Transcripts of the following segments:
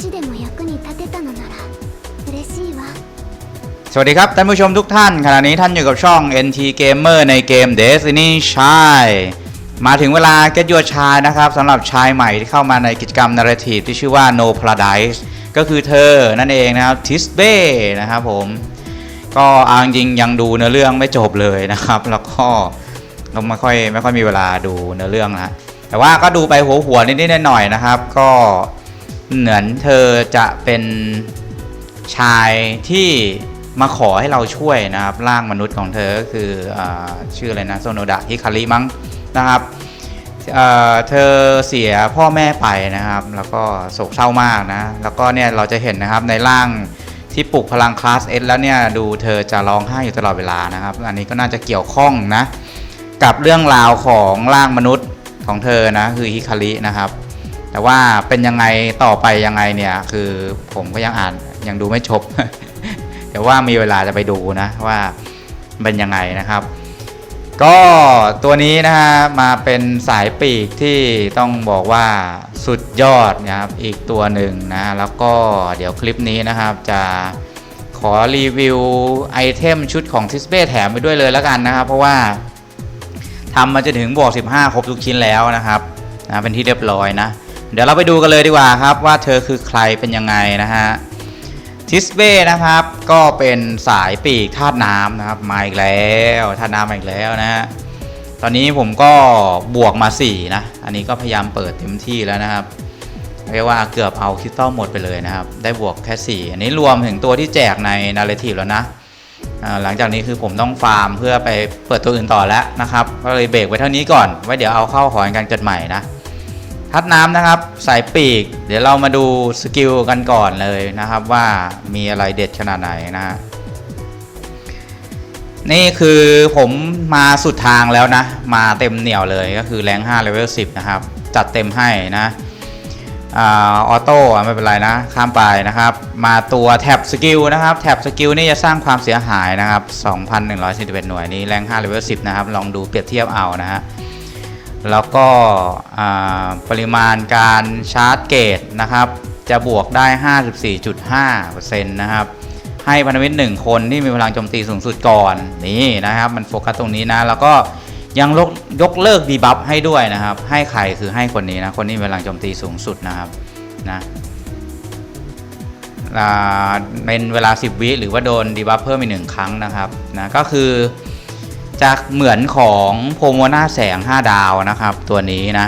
しでも役に立てたのなら嬉しいわ สวัสดีครับท่านผู้ชมทุกท่าน ขณะนี้ท่านอยู่กับช่อง NT Gamer ในเกม Destiny Child มาถึงเวลา Get Your Child นะครับสำหรับชายใหม่ที่เข้ามาในกิจกรรม Narrative ที่ชื่อว่า No Paradise ก็คือเธอนั่นเองนะครับ Tisbe นะครับผม ก็เอาจริงๆยังดูเนื้อเรื่องไม่จบเลยนะครับ แล้วก็ก็ไม่ค่อยไม่ค่อยมีเวลาดูเนื้อเรื่องนะแต่ว่าก็ดูไปหัวหัวๆนิดๆหน่อยๆนะครับ ก็ เหมือนเธอจะเป็นชายที่มาขอให้เราช่วยนะครับ ร่างมนุษย์ของเธอก็คืออชื่ออะไรนะโซโนดะฮิคาริมั้งนะครับเเธอเสียพ่อแม่ไปนะครับ แล้วก็โศกเศร้ามากนะ แล้วก็เนี่ยเราจะเห็นนะครับในร่างที่ปลุกพลังคลาสเอแล้วเนี่ยดูเธอจะร้องไห้อยู่ตลอดเวลานะครับ อันนี้ก็น่าจะเกี่ยวข้องนะ กับเรื่องราวของร่างมนุษย์ของเธอนะคือฮิคารินะครับ แต่ว่าเป็นยังไงต่อไปยังไงเนี่ย คือผมก็ยังอ่านยังดูไม่จบเดี๋ยวว่ามีเวลาจะไปดูนะว่าเป็นยังไงนะครับ ก็ตัวนี้นะฮะมาเป็นสายปีกที่ต้องบอกว่าสุดยอดนะครับอีกตัวหนึ่งนะแล้วก็เดี๋ยวคลิปนี้นะครับจะขอรีวิวไอเทมชุดของทิสเบ้แถมไปด้วยเลยแล้วกันนะครับ เพราะว่าทำมาจะถึงบวก 15 ครบทุกชิ้นแล้วนะครับนะเป็นที่เรียบร้อยนะ เดี๋ยวเราไปดูกันเลยดีกว่าครับว่าเธอคือใครเป็นยังไงนะฮะทิสเบ้นะครับก็เป็นสายปีกธาตุน้ำนะครับมาอีกแล้วธาตุน้ำมาอีกแล้วนะฮะตอนนี้ผมก็บวกมา4นะอันนี้ก็พยายามเปิดเต็มที่แล้วนะครับเรียกว่าเกือบเอาคริสตัลหมดไปเลยนะครับ ได้บวกแค่ 4 อันนี้รวมถึงตัวที่แจกในนาร์เรทีฟแล้วนะหลังจากนี้คือผมต้องฟาร์มเพื่อไปเปิดตัวอื่นต่อแล้วนะครับ ก็เลยเบรกไว้เท่านี้ก่อน ไว้เดี๋ยวเอาเข้าขอการเกิดใหม่นะ ทัดน้ำนะครับสายปีก เดี๋ยวเรามาดูสกิลกันก่อนเลยนะครับว่ามีอะไรเด็ดขนาดไหนนะ นี่คือผมมาสุดทางแล้วนะ มาเต็มเหนี่ยวเลยก็คือแรง5เลเวล10 นะครับ จัดเต็มให้นะออโต้ไม่เป็นไรนะ ข้ามไปนะครับ มาตัวแท็บสกิลนะครับแท็บสกิลนี่จะสร้างความเสียหายนะครับ 2,141 หน่วยนี้แรง5เลเวล10 นะครับ ลองดูเปรียบเทียบเอานะฮะ แล้วก็ปริมาณการชาร์จเกตนะครับ จะบวกได้ 54.5%นะครับ ให้พันธมิตรหนึ่งคนที่มีพลังโจมตีสูงสุดก่อนนี่นะครับ มันโฟกัสตรงนี้นะ แล้วก็ยังลกยกเลิกดีบัฟให้ด้วยนะครับ ให้ใครคือให้คนนี้นะ คนที่มีพลังโจมตีสูงสุดนะครับนะเป็นเวลา 10 วิหรือว่าโดนดีบัฟเพิ่มอีกหนึ่งครั้งนะครับนะก็คือ จะเหมือนของโพโมนาแสง 5 ดาวนะครับ ตัวนี้นะ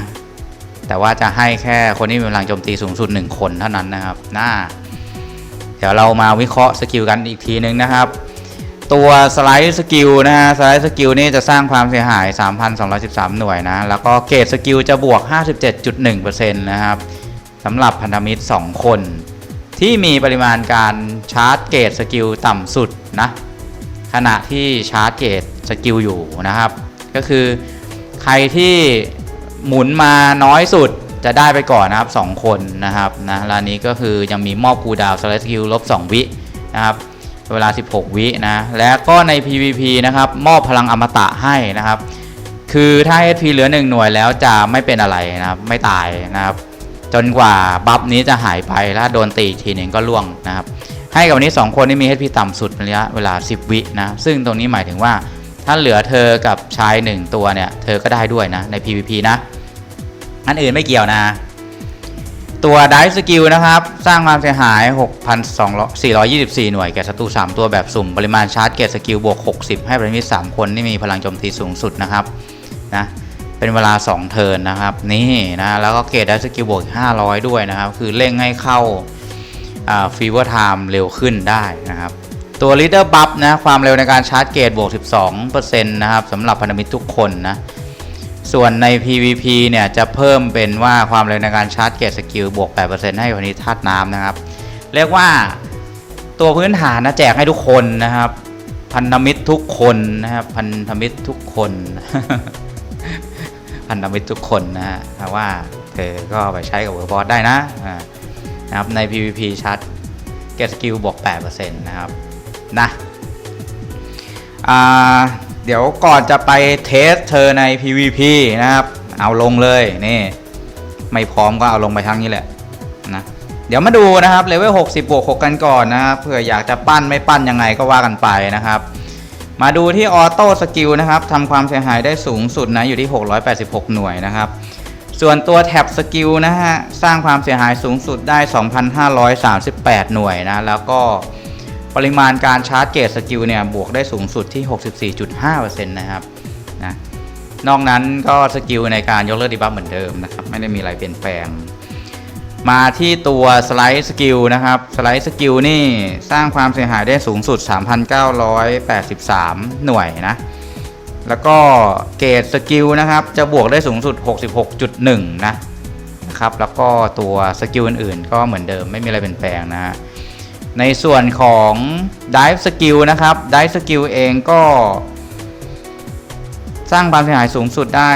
แต่ว่าจะให้แค่คนที่มีพลังโจมตีสูงสุด 1 คนเท่านั้นนะครับน่าเดี๋ยวเรามาวิเคราะห์สกิลกันอีกทีนึงนะครับ ตัวสไลด์สกิลนะฮะสไลด์สกิลนี่จะสร้างความเสียหาย 3,213 หน่วยนะ แล้วก็เกรดสกิลจะบวก 57.1%นะครับสำหรับพันธมิตร 2 คน ที่มีปริมาณการชาร์จเกรดสกิลต่ำสุดนะ ขณะที่ชาร์จเกตสกิลอยู่นะครับ ก็คือใครที่หมุนมาน้อยสุดจะได้ไปก่อนนะครับ 2 คนนะครับนะร้านนี้ก็คือยังมีมอบคูดาวสไลด์สกิลลบ2วินะครับเวลา 16 วินะและก็ใน PVP นะครับมอบพลังอมตะให้นะครับ คือถ้า HP เหลือ 1 หน่วยแล้วจะไม่เป็นอะไรนะครับไม่ตายนะครับ จนกว่าบัฟนี้จะหายไปแล้วโดนตีอีกทีหนึ่งก็ล่วงนะครับ ให้กับวันนี้ 2 คนที่มี HP ต่ำสุดระยะเวลา 10 วินะ ซึ่งตรงนี้หมายถึงว่า ถ้าเหลือเธอกับชาย 1 ตัวเนี่ย เธอก็ได้ด้วยนะ ใน PVP นะ อันอื่นไม่เกี่ยวนะ ตัวไดสกิลนะครับ สร้างความเสียหาย 6,424 หน่วยแก่ศัตรู3 ตัวแบบสุ่ม ปริมาณชาร์จเกตสกิลบวก 60 ให้พันธมิตร3คนที่มีพลังโจมตีสูงสุดนะครับนะเป็นเวลา 2 เทิร์นนะครับ นี่นะแล้วก็เกตได้สกิลบวก 500 ด้วยนะครับ คือเร่งให้เข้า ฟีเวอร์ไทม์เร็วขึ้นได้นะครับ ตัว Leader Buff นะความเร็วในการชาร์จเกตบวก 12%นะครับสำหรับพันธมิตรทุกคนนะ ส่วนใน PVP เนี่ยจะเพิ่มเป็นว่าความเร็วในการชาร์จเกตสกิลบวก 8%ให้พันธมิตรธาตุน้ำนะครับ เรียกว่าตัวพื้นฐานนะแจกให้ทุกคนนะครับ พันธมิตรทุกคนนะครับพันธมิตรทุกคนพันธมิตรทุกคนนะฮะว่าเธอก็ไปใช้กับเวอร์บอสได้นะอ่า นะครับใน PVP ชัด get skill บวก8%นะครับนะเดี๋ยวก่อนจะไปเทสเธอใน PVP นะครับ เอาลงเลยนี่ไม่พร้อมก็เอาลงไปทั้งนี้แหละนะเดี๋ยวมาดูนะครับเลเวล60 บวก 6 กันก่อนนะครับเผื่ออยากจะปั้นไม่ปั้นยังไงก็ว่ากันไปนะครับ มาดูที่ออโต้สกิลนะครับทำความเสียหายได้สูงสุดนะอยู่ที่ 686 หน่วยนะครับ ส่วนตัวแท็บสกิลนะฮะ สร้างความเสียหายสูงสุดได้ 2,538 หน่วยนะ แล้วก็ปริมาณการชาร์จเกตสกิลเนี่ย บวกได้สูงสุดที่ 64.5%นะครับนะนอกนั้นก็สกิลในการยกเลิกดีบัฟเหมือนเดิมนะครับ ไม่ได้มีอะไรเปลี่ยนแปลง มาที่ตัวสไลด์สกิลนะครับสไลด์สกิลนี่สร้างความเสียหายได้สูงสุด 3,983 หน่วยนะ แล้วก็เกรดสกิลนะครับ จะบวกได้สูงสุด 66.1 นะนะครับ แล้วก็ตัวสกิลอื่นๆ ก็เหมือนเดิมไม่มีอะไรเปลี่ยนแปลงนะฮะในส่วนของ Dive Skill นะครับ Dive Skill เองก็ สร้างความเสียหายสูงสุดได้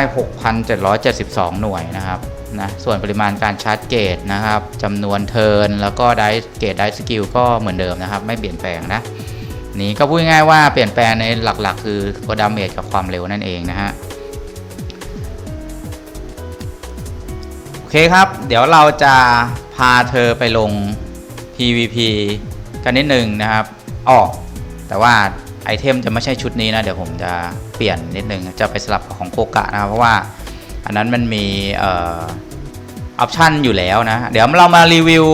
6,772 หน่วยนะครับนะส่วนปริมาณการชาร์จเกตนะครับจำนวนเทิร์นแล้วก็ไดเกตไดสกิลก็เหมือนเดิมนะครับ ไม่เปลี่ยนแปลงนะ นี่ก็พูดง่ายว่าเปลี่ยนแปลงในหลักๆ คือตัวดาเมจกับความเร็วนั่นเองนะฮะโอเคครับ เดี๋ยวเราจะพาเธอไปลง PVP กันนิดนึงนะครับอ๋อแต่ว่าไอเทมจะไม่ใช่ชุดนี้นะ เดี๋ยวผมจะเปลี่ยนนิดนึง จะไปสลับของโคกะนะครับ เพราะว่าอันนั้นมันมีออออปชันอยู่แล้วนะ เดี๋ยวเรามารีวิว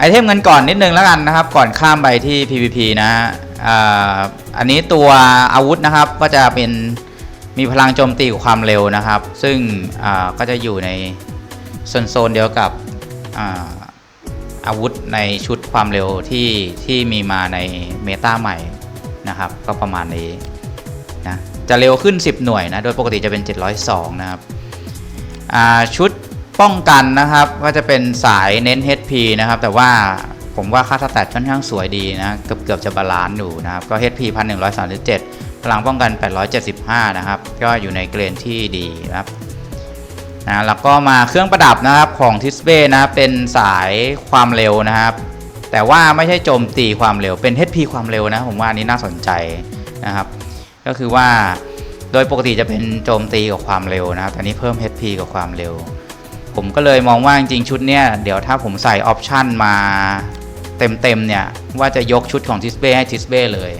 ไอเทมกันก่อนนิดนึงแล้วกันนะครับ ก่อนข้ามไปที่ PVP นะฮะอันนี้ตัวอาวุธนะครับก็จะเป็นมีพลังโจมตีกับความเร็วนะครับ ซึ่งก็จะอยู่ในโซนโซนเดียวกับอาวุธในชุดความเร็วที่ที่มีมาในเมตาใหม่นะครับ ก็ประมาณนี้นะจะเร็วขึ้น 10 หน่วยนะ โดยปกติจะเป็น 702 นะครับชุด ป้องกันนะครับก็จะเป็นสายเน้น HP นะครับ แต่ว่าผมว่าค่าสแตทค่อนข้างสวยดีนะเกือบเกือบจะบาลานซ์อยู่นะครับ ก็ HP 1137พลังป้องกัน 875 นะครับ ก็อยู่ในเกรนที่ดีนะครับนะแล้วก็มาเครื่องประดับนะครับของทิสเบ้นะเป็นสายความเร็วนะครับ แต่ว่าไม่ใช่โจมตีความเร็วเป็น HP ความเร็วนะ ผมว่านนี้น่าสนใจนะครับ ก็คือว่าโดยปกติจะเป็นโจมตีกับความเร็วนะครับแต่นี้เพิ่ม HP กับความเร็ว ผมก็เลยมองว่าจริงชุดเนี้ยเดี๋ยวถ้าผมใส่ออปชันมาเต็มๆเนี่ยว่าจะยกชุดของทิสเบ้ให้ทิสเบ้เลย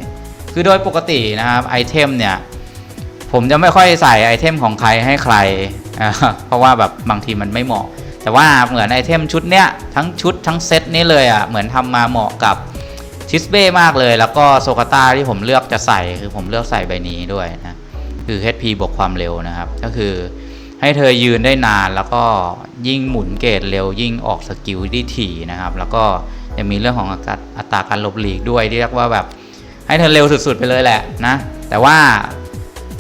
คือโดยปกตินะครับไอเทมเนี่ยผมจะไม่ค่อยใส่ไอเทมของใครให้ใคร เพราะว่าแบบบางทีมันไม่เหมาะ แต่ว่าเหมือนไอเทมชุดเนี้ยทั้งชุดทั้งเซตนี้เลยอะ่ะเหมือนทำมาเหมาะกับทิสเบ้มากเลย แล้วก็โซกาต้าที่ผมเลือกจะใส่คือผมเลือกใส่ใบนี้ด้วยนะคือ HP บวกความเร็วนะครับ ก็คือ ให้เธอยืนได้นานแล้วก็ยิ่งหมุนเกตเร็วยิ่งออกสกิลได้ถี่นะครับ แล้วก็ยังมีเรื่องของอากาศอัตราการหลบหลีกด้วยที่เรียกว่าแบบให้เธอเร็วสุด ๆ ไปเลยแหละนะ แต่ว่า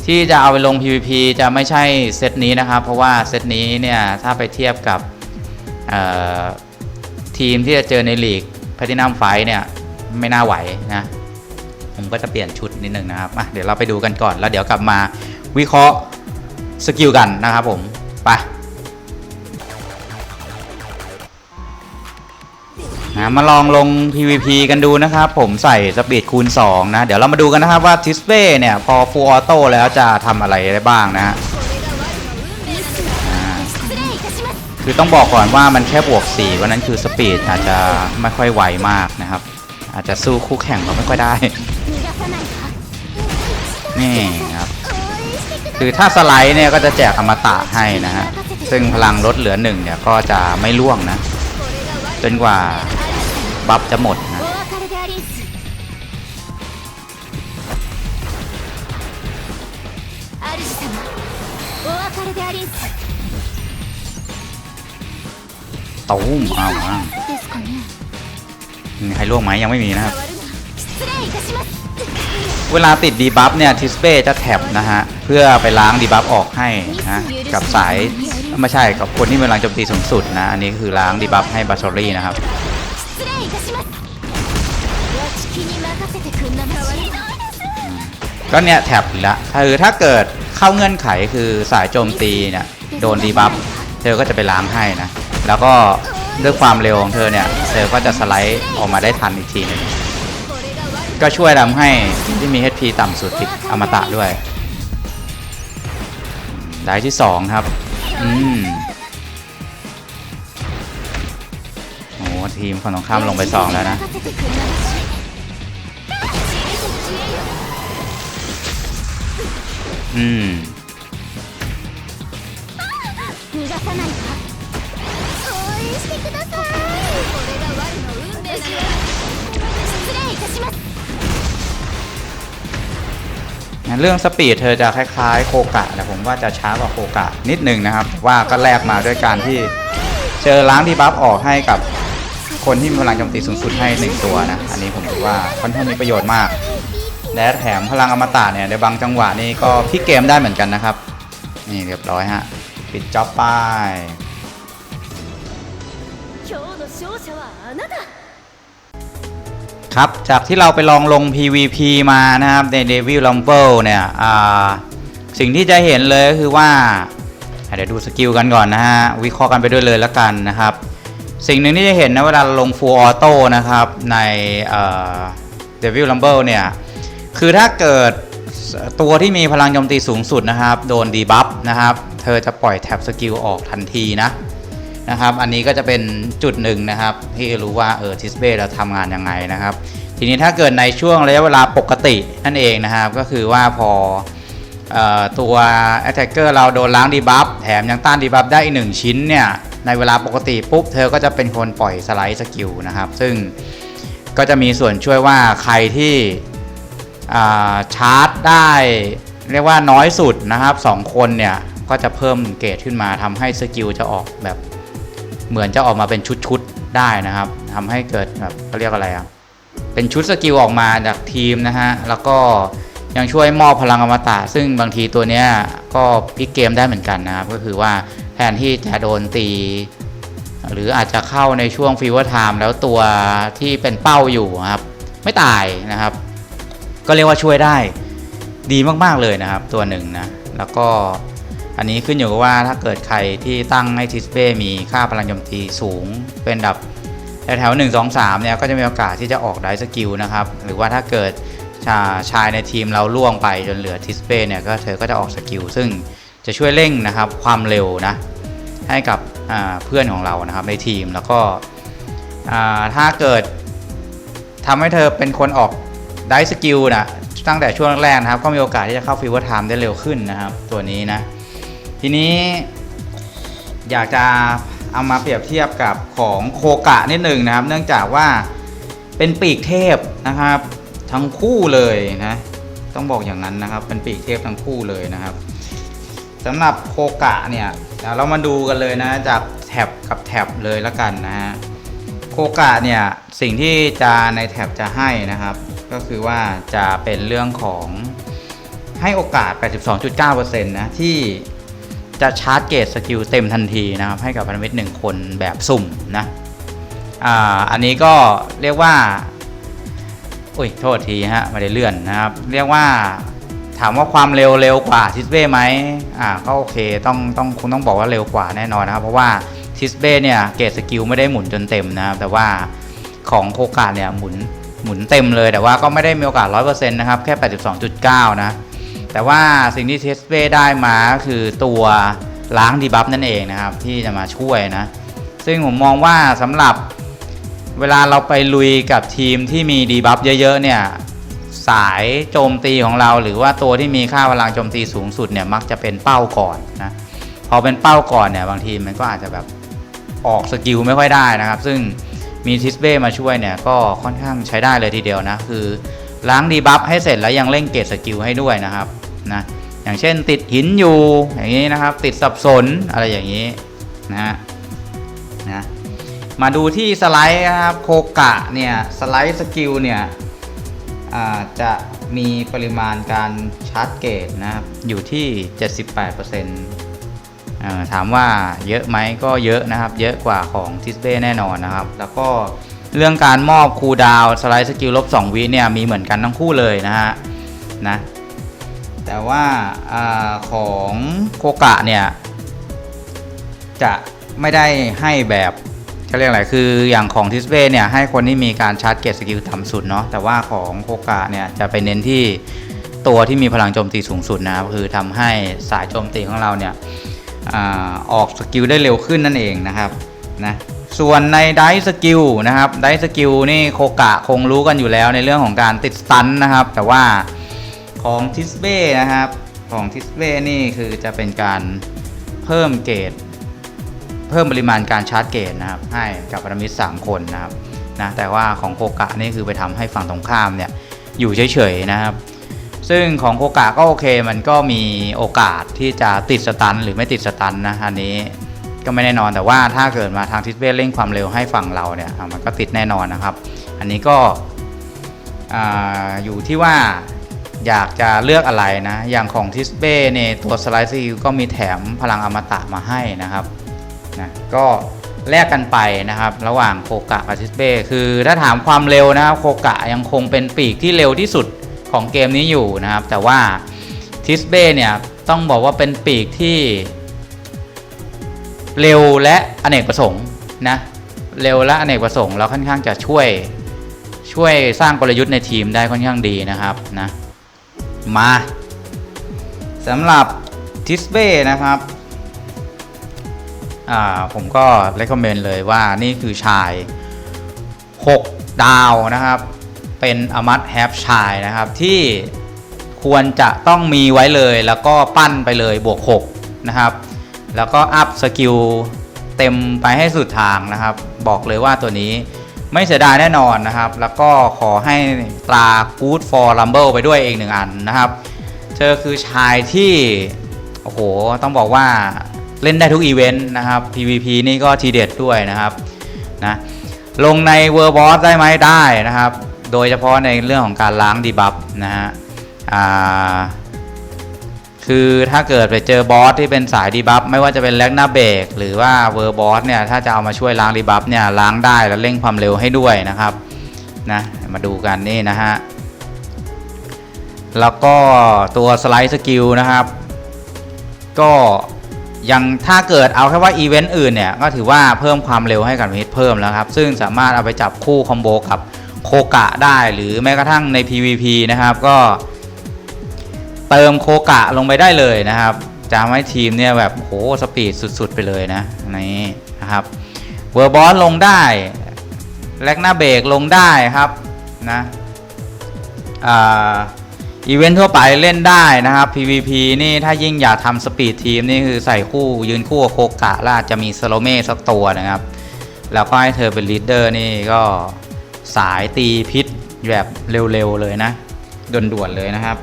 ที่จะเอาไปลง PVP จะไม่ใช่เซตนี้นะครับ เพราะว่าเซตนี้เนี่ยถ้าไปเทียบกับทีมที่จะเจอในลีกแพทินัมไฟเนี่ยไม่น่าไหวนะผมก็จะเปลี่ยนชุดนิดนึงนะครับเดี๋ยวเราไปดูกันก่อนแล้วเดี๋ยวกลับมาวิเคราะห์ สกิลกันนะครับผม ไปนะมาลองลง PVP กันดูนะครับ ผมใส่สปีดคูณ 2 นะ เดี๋ยวเรามาดูกันนะครับว่าทิสเป้เนี่ย พอฟูลออโต้แล้วจะทำอะไรได้บ้างนะคือต้องบอกก่อนว่ามันแค่บวก 4 วันนั้นคือสปีดอาจจะไม่ค่อยไวมากนะครับ อาจจะสู้คู่แข่งเราไม่ค่อยได้ นี่ คือถ้าสไลด์เนี่ยก็จะแจกอมตะให้นะฮะ ซึ่งพลังลดเหลือหนึ่งเนี่ยก็จะไม่ล่วงนะ จนกว่าบัฟจะหมดนะตูมเอาอะมีใครล่วงไหมยังไม่มีนะครับ เวลาติดดีบัฟเนี่ยทิสเป้จะแท็บนะฮะ เพื่อไปล้างดีบัฟออกให้นะกับสายไม่ใช่กับคนที่กำลังโจมตีสูงสุดนะ อันนี้คือล้างดีบัฟให้บาซอรี่นะครับก็เนี่ยแท็บละคือถ้าเกิดเข้าเงื่อนไขคือสายโจมตีเนี่ยโดนดีบัฟเธอก็จะไปล้างให้นะ แล้วก็ด้วยความเร็วของเธอเนี่ย เธอก็จะสไลด์ออกมาได้ทันอีกทีนึง ก็ช่วยทำให้ที่มี HP ต่ำสุดติดอมตะด้วยได้ที่ 2 ครับ อืมโอ้ทีมฝั่งตรงข้ามลงไป 2 แล้วนะ อืม เรื่องสปีดเธอจะคล้ายๆโคกะแต่ผมว่าจะช้ากว่าโคกะนิดนึงนะครับ ว่าก็แลกมาด้วยการที่เจอล้างดีบัฟออกให้กับคนที่มีพลังโจมตีสูงสุดให้หนึ่งตัวนะ อันนี้ผมถือว่าค่อนข้างมีประโยชน์มาก และแถมพลังอมตะเนี่ยในบางจังหวะนี้ก็พลิกเกมได้เหมือนกันนะครับ นี่เรียบร้อยฮะ ปิดจ็อบป้ ครับ จากที่เราไปลองลง PVP มานะครับใน Devil Rumble เนี่ยสิ่งที่จะเห็นเลยก็คือว่าเดี๋ยวดูสกิลกันก่อนนะฮะ วิเคราะห์กันไปด้วยเลยแล้วกันนะครับ สิ่งหนึ่งที่จะเห็นนะเวลาลง Full Auto นะครับ ใน Devil Rumble เนี่ย คือถ้าเกิดตัวที่มีพลังโจมตีสูงสุดนะครับ โดนดีบัฟนะครับ เธอจะปล่อยแท็บสกิลออกทันทีนะ นะครับ อันนี้ก็จะเป็นจุดหนึ่งนะครับ ที่รู้ว่าเออทิสเบ้เราทำงานยังไงนะครับ ทีนี้ถ้าเกิดในช่วงระยะเวลาปกตินั่นเองนะครับ ก็คือว่าพอเออตัว Attacker เราโดนล้างดีบัฟแถมยังต้านดีบัฟได้อีกหนึ่งชิ้นเนี่ย ในเวลาปกติปุ๊บ เธอก็จะเป็นคนปล่อยสไลด์สกิลนะครับ ซึ่งก็จะมีส่วนช่วยว่าใครที่ชาร์จได้เรียกว่าน้อยสุดนะครับสองคนเนี่ย ก็จะเพิ่มเกรดขึ้นมาทำให้สกิลจะออกแบบ เหมือนจะออกมาเป็นชุดๆได้นะครับทำให้เกิดแบบเขาเรียกอะไรอะเป็นชุดสกิลออกมาจากทีมนะฮะแล้วก็ยังช่วยมอบพลังอมตะ ซึ่งบางทีตัวเนี้ยก็พลิกเกมได้เหมือนกันนะครับ ก็คือว่าแทนที่จะโดนตี หรืออาจจะเข้าในช่วงฟีเวอร์ไทม์แล้วตัวที่เป็นเป้าอยู่ครับ ไม่ตายนะครับ ก็เรียกว่าช่วยได้ดีมากๆเลยนะครับ ตัวหนึ่งนะ แล้วก็ อันนี้ขึ้นอยู่กับว่าถ้าเกิดใครที่ตั้งให้ทิสเป้มีค่าพลังโจมตีสูง เป็นดับแถวๆหนึ่งสองสามเนี่ยก็จะมีโอกาสที่จะออกได้สกิลนะครับ หรือว่าถ้าเกิดชาชายในทีมเราล่วงไปจนเหลือทิสเป้เนี่ยก็เธอก็จะออกสกิลซึ่งจะช่วยเร่งนะครับความเร็วนะให้กับเพื่อนของเรานะครับในทีมแล้วก็ถ้าเกิดทำให้เธอเป็นคนออกได้สกิลนะตั้งแต่ช่วงแรกนะครับ ก็มีโอกาสที่จะเข้าฟีเวอร์ไทม์ได้เร็วขึ้นนะครับ ตัวนี้นะ ทีนี้อยากจะเอามาเปรียบเทียบกับของโคกะนิดหนึ่งนะครับ เนื่องจากว่าเป็นปีกเทพนะครับ ทั้งคู่เลยนะต้องบอกอย่างนั้นนะครับ เป็นปีกเทพทั้งคู่เลยนะครับสำหรับโคกะเนี่ยเดี๋ยวเรามาดูกันเลยนะจากแท็บกับแท็บเลยแล้วกันนะฮะโคกะเนี่ยสิ่งที่จะในแท็บจะให้นะครับ ก็คือว่าจะเป็นเรื่องของให้โอกาส 82.9%นะที่ จะชาร์จเกตสกิลเต็มทันทีนะครับ ให้กับพันธมิตรหนึ่งคนแบบสุ่มนะอ่าอันนี้ก็เรียกว่าอุ้ยโทษทีฮะไม่ได้เลื่อนนะครับ เรียกว่าถามว่าความเร็วเร็วกว่าทิสเบ้ไหมอ่าก็โอเคต้องต้องคงต้องบอกว่าเร็วกว่าแน่นอนนะครับ เพราะว่าทิสเบ้เนี่ยเกตสกิลไม่ได้หมุนจนเต็มนะครับ แต่ว่าของโคกาเนี่ยหมุนหมุนเต็มเลยแต่ว่าก็ไม่ได้มีโอกาส 100%นะครับ แค่ 82.9 นะ แต่ว่าสิ่งที่ทิสเบ้ได้มาคือตัวล้างดีบัฟนั่นเองนะครับ ที่จะมาช่วยนะ ซึ่งผมมองว่าสำหรับเวลาเราไปลุยกับทีมที่มีดีบัฟเยอะๆเนี่ยสายโจมตีของเรา หรือว่าตัวที่มีค่าพลังโจมตีสูงสุดเนี่ยมักจะเป็นเป้าก่อนนะพอเป็นเป้าก่อนเนี่ยบางทีมันก็อาจจะแบบออกสกิลไม่ค่อยได้นะครับ ซึ่งมีทิสเบ้มาช่วยเนี่ยก็ค่อนข้างใช้ได้เลยทีเดียวนะ คือล้างดีบัฟให้เสร็จแล้วยังเร่งเกตสกิลให้ด้วยนะครับ นะอย่างเช่นติดหินอยู่อย่างนี้นะครับ ติดสับสนอะไรอย่างนี้นะฮนะมาดูที่สไลด์ครับโคกะเนี่ยสไลด์สกิลเนี่ยจะมีปริมาณการชาร์จเกตนะครับอยู่ที่ 78%อ่าถามว่าเยอะไหมก็เยอะนะครับ เยอะกว่าของทิสเบ้แน่นอนนะครับ แล้วก็เรื่องการมอบคูลดาวสไลด์สกิลลบ2วิเนี่ยมีเหมือนกันทั้งคู่เลยนะฮะนะ แต่ว่าอของโคกะเนี่ย จะไม่ได้ให้แบบเขาเรียกอะไรคืออย่างของทิสเบ้เนี่ยให้คนที่มีการชาร์จเกตสกิลต่ำสุดเนาะแต่ว่าของโคกะเนี่ยจะไปเน้นที่ตัวที่มีพลังโจมตีสูงสุดนะครับคือทำให้สายโจมตีของเราเนี่ยอออกสกิลได้เร็วขึ้นนั่นเองนะครับนะส่วนในไดสกิลนะครับไดสกิลนี่โคกะคงรู้กันอยู่แล้วในเรื่องของการติดสตันนะครับ แต่ว่า ของทิสเบ้นะครับ ของทิสเบ้นี่คือจะเป็นการเพิ่มเกรดเพิ่มปริมาณการชาร์จเกรดนะครับให้กับพันธมิตร3คนนะครับนะแต่ว่าของโคกะนี่คือไปทำให้ฝั่งตรงข้ามเนี่ยอยู่เฉยๆนะครับ ซึ่งของโคกะก็โอเคมันก็มีโอกาสที่จะติดสตันหรือไม่ติดสตันนะอันนี้ก็ไม่แน่นอนแต่ว่าถ้าเกิดมาทางทิสเบ้เร่งความเร็วให้ฝั่งเราเนี่ยมันก็ติดแน่นอนนะครับ อันนี้ก็ออยู่ที่ว่า อยากจะเลือกอะไรนะ อย่างของทิสเบ้เนี่ยตัวสไลด์ซิลก็มีแถมพลังอมตะมาให้นะครับนะก็แลกกันไปนะครับ ระหว่างโคกะกับทิสเบ้คือถ้าถามความเร็วนะครับโคกะยังคงเป็นปีกที่เร็วที่สุดของเกมนี้อยู่นะครับ แต่ว่าทิสเบ้เนี่ยต้องบอกว่าเป็นปีกที่ เร็วและอเนกประสงค์นะเร็วและอเนกประสงค์แล้วค่อนข้างจะช่วยช่วยสร้างกลยุทธ์ในทีมได้ค่อนข้างดีนะครับนะ มาสำหรับทิสเบ้นะครับผมก็ recommend เลยว่านี่คือชาย 6 ดาวนะครับ เป็นอมัตแฮปชายนะครับ ที่ควรจะต้องมีไว้เลยแล้วก็ปั้นไปเลยบวก 6 นะครับ แล้วก็อัพสกิลเต็มไปให้สุดทางนะครับ บอกเลยว่าตัวนี้ ไม่เสียดายแน่นอนนะครับ แล้วก็ขอให้ตรา Good for Rumble ไปด้วยเองหนึ่งอันนะครับ เธอคือชายที่ โอ้โห ต้องบอกว่าเล่นได้ทุกอีเวนต์นะครับ PVP นี่ก็ทีเด็ดด้วยนะครับนะลงใน World Boss ได้ไหมได้นะครับ โดยเฉพาะในเรื่องของการล้างดีบัฟนะฮะอ่า คือถ้าเกิดไปเจอบอสที่เป็นสายดีบัฟไม่ว่าจะเป็นแลกหน้าเบรกหรือว่าเวอร์บอสเนี่ยถ้าจะเอามาช่วยล้างดีบัฟเนี่ยล้างได้แล้วเร่งความเร็วให้ด้วยนะครับนะมาดูกันนี่นะฮะแล้วก็ตัวสไลด์สกิลนะครับ ก็ยังถ้าเกิดเอาแค่ว่าอีเวนต์อื่นเนี่ยก็ถือว่าเพิ่มความเร็วให้กับมิดเพิ่มแล้วครับ ซึ่งสามารถเอาไปจับคู่คอมโบกับโคกะได้หรือแม้กระทั่งใน PVP นะครับ ก็ เติมโคกะลงไปได้เลยนะครับจะทำให้ทีมเนี่ยแบบโหสปีดสุดๆไปเลยนะนี่นะครับเวอร์บอสลงได้แลกหน้าเบรกลงได้ครับนะอ่าอีเวนต์ทั่วไปเล่นได้นะครับ PVP นี่ถ้ายิ่งอยากทำสปีดทีมนี่คือใส่คู่ยืนคู่กับโคกะแล้วอาจจะมีสโลเม่สักตัวนะครับ แล้วก็ให้เธอเป็นลีดเดอร์นี่ก็สายตีพิษแบบเร็วๆเลยนะด่วนๆเลยนะครับ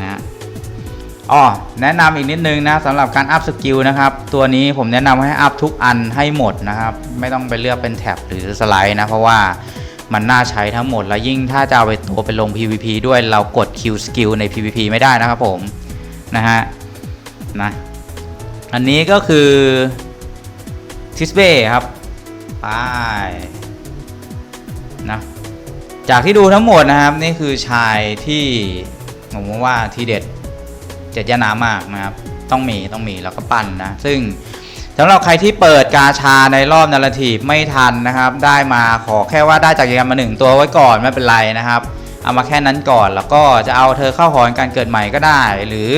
นะอ๋อแนะนำอีกนิดนึงนะสำหรับการอัพสกิลนะครับ ตัวนี้ผมแนะนำให้อัพทุกอันให้หมดนะครับ ไม่ต้องไปเลือกเป็นแท็บหรือสไลด์นะ เพราะว่ามันน่าใช้ทั้งหมด แล้วยิ่งถ้าจะเอาไปตัวไปลง PVP ด้วยเรากด Q skill ใน PVP ไม่ได้นะครับผม นะฮะนะอันนี้ก็คือทิสเบ้ครับไปนะจากที่ดูทั้งหมดนะครับ นี่คือชายที่ ผมว่าทีเด็ดเจ็ดยานามากนะครับ ต้องมีต้องมีแล้วก็ปั้นนะ ซึ่งสำหรับใครที่เปิดกาชาในรอบนาราทีไม่ทันนะครับ ได้มาขอแค่ว่าได้จากยานมาหนึ่งตัวไว้ก่อนไม่เป็นไรนะครับ เอามาแค่นั้นก่อนแล้วก็จะเอาเธอเข้าหอนการเกิดใหม่ก็ได้ หรือ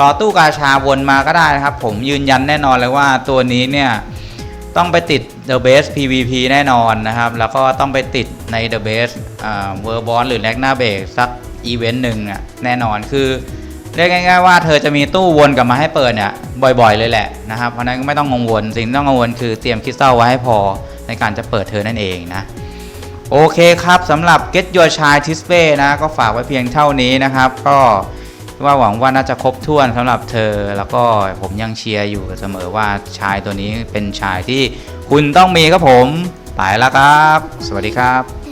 รอตู้กาชาวนมาก็ได้นะครับ ผมยืนยันแน่นอนเลยว่าตัวนี้เนี่ยต้องไปติด The Best PVP แน่นอนนะครับ แล้วก็ต้องไปติดใน The Best อ่า World Boss หรือ l a g n a b a k สัก อีเวนต์หนึ่งน่ะแน่นอนคือเรียกง่ายๆว่าเธอจะมีตู้วนกลับมาให้เปิดเนี่ยบ่อยๆ เลยแหละนะครับ เพราะนั้นก็ไม่ต้องกังวล สิ่งที่ต้องกังวลคือเตรียมคริสตัลไว้ให้พอในการจะเปิดเธอนั่นเองนะโอเคครับสำหรับ Get Your Chai t i s p a y นะ ก็ฝากไว้เพียงเท่านี้นะครับ ก็ว่าหวังว่าน่าจะครบถ้วนสำหรับเธอ แล้วก็ผมยังเชียร์อยู่เสมอว่าชายตัวนี้เป็นชายที่คุณต้องมีครับผม ไปแล้วครับ สวัสดีครับ